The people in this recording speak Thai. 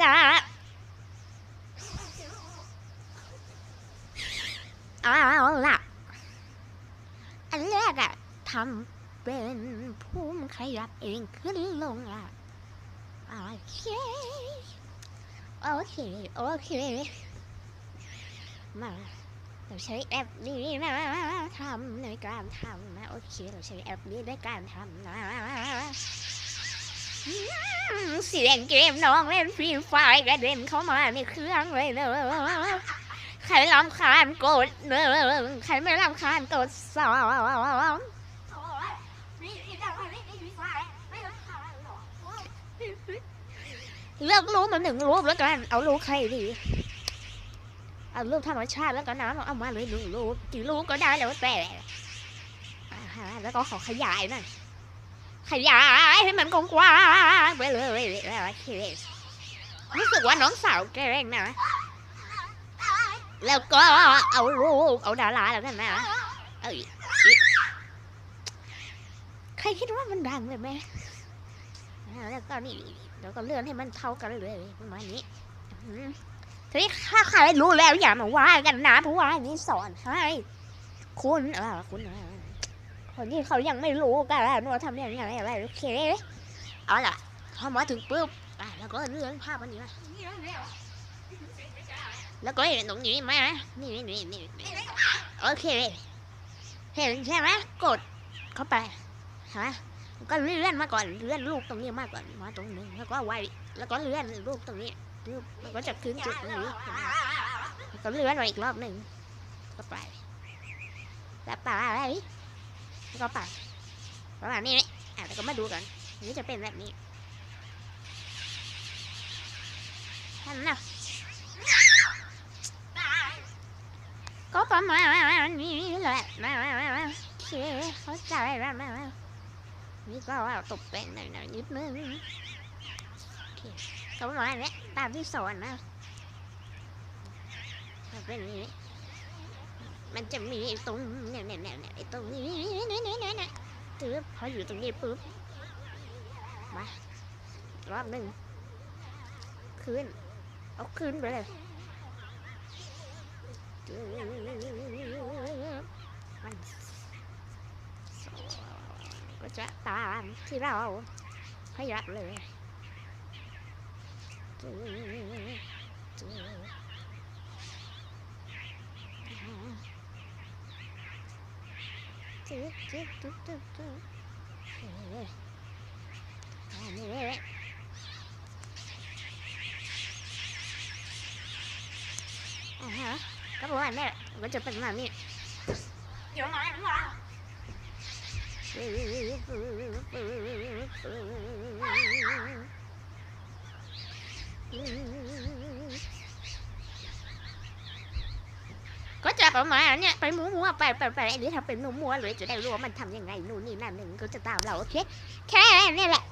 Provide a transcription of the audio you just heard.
จ้าเอาล่ะ อันแรกอะทำเป็นภูมิขยับเองขึ้นลงอะโอเค โอเค โอเค มาเราใช้แอปนี้นะทำในการทำนะ โอเค เราใช้แอปนี้ในการทำนะ อืมเสียงเกมน้องเล่นฟรีไฟกระเด็นเข้ามาในเครื่องเลยเนอะใครรำคาญกดเนอะใครไม่รำคาญกดสองเลือกรูปมาหนึ่งรูปแล้วกัน เอารูปใครดี เอารูปธรรมชาติแล้วก็น้ำเอามาเลยหนึ่งรูปกี่รูปก็ได้แล้วแต่แล้วก็ขอขยายหน่อยขยายให้มันกว้างไปเลย โอเครู้สึกว่าน้องสาวแกล้งนะ แล้วก็เอารูปเอาดาราแล้วกันนะเอ้ยใครคิดว่ามันดังเลยไหมแล้วก็นี่แล้วก็เลื่อนให้มันเท่ากันเลยประมาณนี้ทีนี้ถ้าใครรู้แล้วอย่ามาว่ากันนะเพราะว่านนี้สอนให้คุณเออคุณคนที่เขายังไม่รู้กันว่าทำอยังไงอะไรโอเคเอาล่ะพอมาถึงปุ๊บ อะแล้วก็เลื่อนภาพอันนี้มาแล้วก็เห็นตรงนี้ไหมนี่นี่นี่นี่นี่โอเคเห็นใช่ไหมกดเข้าไปฮะก็เลื่อนมาก่อนเลื่อนรูปตรงนี้มาก่อนมาตรงนี้แล้วก็ไวแล้วก็เลื่อนรูปตรงนี้มันก็จะขึ้นจุดตรงนี้แล้วก็เลื่อนมาอีกรอบหนึ่งก็ไปแล้วไปแล้วก็ไปประมาณนี้นี่อะแล้วก็มาดูกันอันนี้จะเป็นแบบนี้ ท่านนะก็ประมาณนี้แหละโอเคเข้าใจแล้วนะนี่ก็ว่าตกแต่งหน่อยๆนิดนึงโอเคก็ประมาณนี้ตามที่สอนนะมันเป็นนี้มันจะมีตรงเนี่ยเนี่ยเนี่ยไอ้ตรงนี้เนี่ยเนี่ยเนี่ยเนี่ยตึ๊บพออยู่ตรงนี้ปุ๊บมารอบหนึ่งขึ้น เอาขึ้นไปเลยมันก็จะตามที่เราขยับเลยจุ๊จุ๊จุ๊จุ๊จุ๊ อ่าฮะก็ประมาณนี้แหละก็จะเป็นประมาณนี้เดี๋ยวมาเดี๋ยวมาก็จะประมาณเนี้ยไปมัวๆไปไปไปอันนี้ทำเป็นมัวๆเลยจะได้รู้ว่ามันทำยังไงนู่นนี่นั่นหนึ่งก็จะตามเราโอเคแค่นี้แหละ